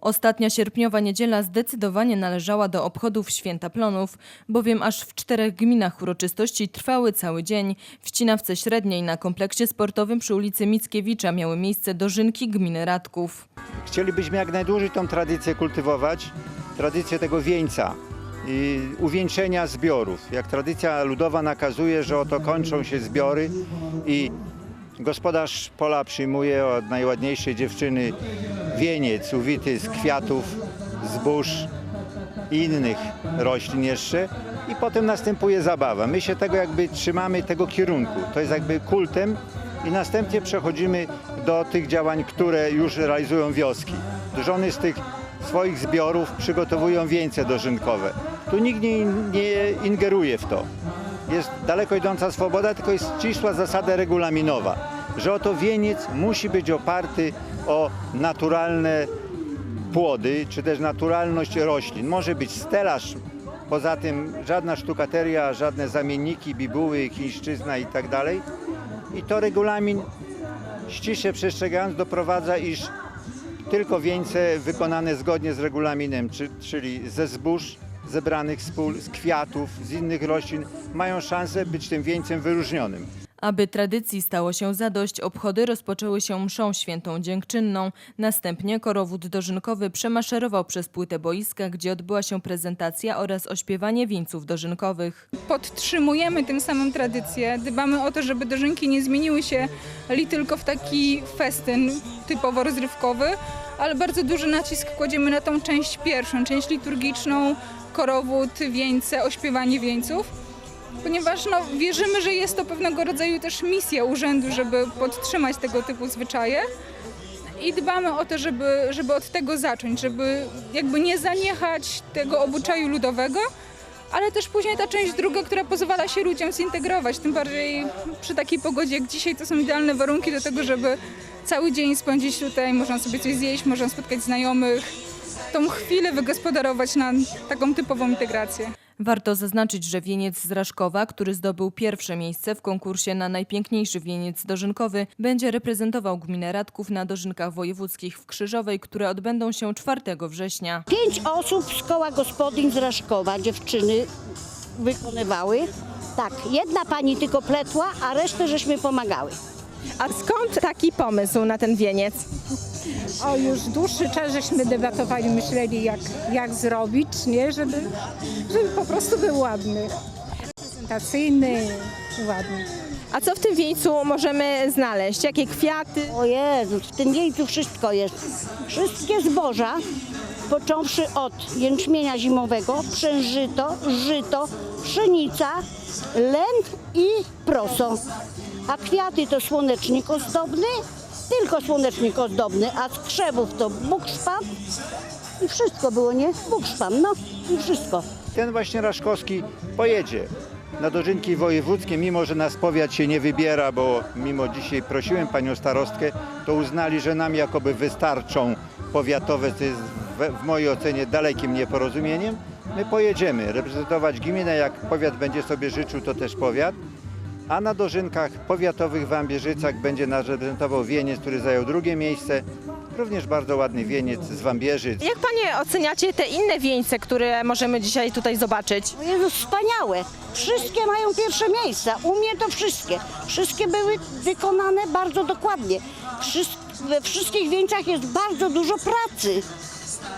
Ostatnia sierpniowa niedziela zdecydowanie należała do obchodów Święta Plonów, bowiem aż w czterech gminach uroczystości trwały cały dzień. W Ścinawce Średniej na kompleksie sportowym przy ulicy Mickiewicza miały miejsce dożynki gminy Radków. Chcielibyśmy jak najdłużej tą tradycję kultywować, tradycję tego wieńca i uwieńczenia zbiorów. Jak tradycja ludowa nakazuje, że oto kończą się zbiory i gospodarz pola przyjmuje od najładniejszej dziewczyny wieniec uwity z kwiatów, zbóż i innych roślin jeszcze i potem następuje zabawa. My się tego jakby trzymamy tego kierunku. To jest jakby kultem i następnie przechodzimy do tych działań, które już realizują wioski. Żony z tych swoich zbiorów przygotowują wieńce dożynkowe. Tu nikt nie, nie ingeruje w to. Jest daleko idąca swoboda, tylko jest ścisła zasada regulaminowa, że oto wieniec musi być oparty o naturalne płody, czy też naturalność roślin. Może być stelaż, poza tym żadna sztukateria, żadne zamienniki, bibuły, chińszczyzna i tak dalej. I to regulamin ściśle przestrzegając doprowadza, iż tylko wieńce wykonane zgodnie z regulaminem, czy, czyli ze zbóż zebranych z pól, z kwiatów, z innych roślin, mają szansę być tym wieńcem wyróżnionym. Aby tradycji stało się zadość, obchody rozpoczęły się mszą świętą dziękczynną. Następnie korowód dożynkowy przemaszerował przez płytę boiska, gdzie odbyła się prezentacja oraz ośpiewanie wieńców dożynkowych. podtrzymujemy tym samym tradycję, dbamy o to, żeby dożynki nie zmieniły się li tylko w taki festyn typowo rozrywkowy, ale bardzo duży nacisk kładziemy na tą część pierwszą, część liturgiczną, korowód, wieńce, ośpiewanie wieńców. Ponieważ no, wierzymy, że jest to pewnego rodzaju też misja urzędu, żeby podtrzymać tego typu zwyczaje i dbamy o to, żeby, żeby od tego zacząć, żeby jakby nie zaniechać tego obyczaju ludowego, ale też później ta część druga, która pozwala się ludziom zintegrować, tym bardziej przy takiej pogodzie jak dzisiaj to są idealne warunki do tego, żeby cały dzień spędzić tutaj, można sobie coś zjeść, można spotkać znajomych, tą chwilę wygospodarować na taką typową integrację. Warto zaznaczyć, że wieniec z Raszkowa, który zdobył pierwsze miejsce w konkursie na najpiękniejszy wieniec dożynkowy, będzie reprezentował gminę Radków na dożynkach wojewódzkich w Krzyżowej, które odbędą się 4 września. Pięć osób z koła gospodyń z Raszkowa, dziewczyny wykonywały. Tak, jedna pani tylko pletła, a resztę żeśmy pomagały. A skąd taki pomysł na ten wieniec? O, już dłuższy czas żeśmy debatowali, myśleli jak, jak zrobić, nie? Żeby, żeby po prostu był ładny. Prezentacyjny, ładny. A co w tym wieńcu możemy znaleźć? Jakie kwiaty? O Jezu, w tym miejscu wszystko jest. Wszystkie zboża, począwszy od jęczmienia zimowego, przężyto, żyto, pszenica, lęk i proso. A kwiaty to słonecznik ozdobny, tylko słonecznik ozdobny, a z krzewów to bukszpan i wszystko było, nie? Bukszpan, no i wszystko. Ten właśnie Raszkowski pojedzie na dożynki wojewódzkie, mimo że nas powiat się nie wybiera, bo mimo dzisiaj prosiłem panią starostkę, to uznali, że nam jakoby wystarczą powiatowe, co jest w, w mojej ocenie dalekim nieporozumieniem. My pojedziemy reprezentować gminę, jak powiat będzie sobie życzył, to też powiat. A na dożynkach powiatowych w Ambierzycach będzie nas reprezentował wieniec, który zajął drugie miejsce. Również bardzo ładny wieniec z Wambierzyc. Jak panie oceniacie te inne wieńce, które możemy dzisiaj tutaj zobaczyć? O Jezu, wspaniałe. Wszystkie mają pierwsze miejsca. U mnie to wszystkie. Wszystkie były wykonane bardzo dokładnie. Wszyst- we wszystkich wieńcach jest bardzo dużo pracy.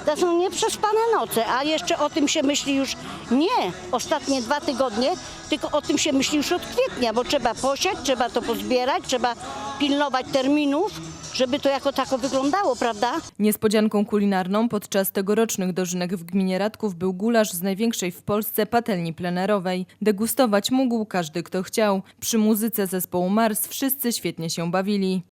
To są nieprzespane noce, a jeszcze o tym się myśli już nie ostatnie dwa tygodnie, tylko o tym się myśli już od kwietnia, bo trzeba posiać, trzeba to pozbierać, trzeba pilnować terminów, żeby to jako tako wyglądało, prawda? Niespodzianką kulinarną podczas tegorocznych dożynek w gminie Radków był gulasz z największej w Polsce patelni plenerowej. Degustować mógł każdy, kto chciał. Przy muzyce zespołu Mars wszyscy świetnie się bawili.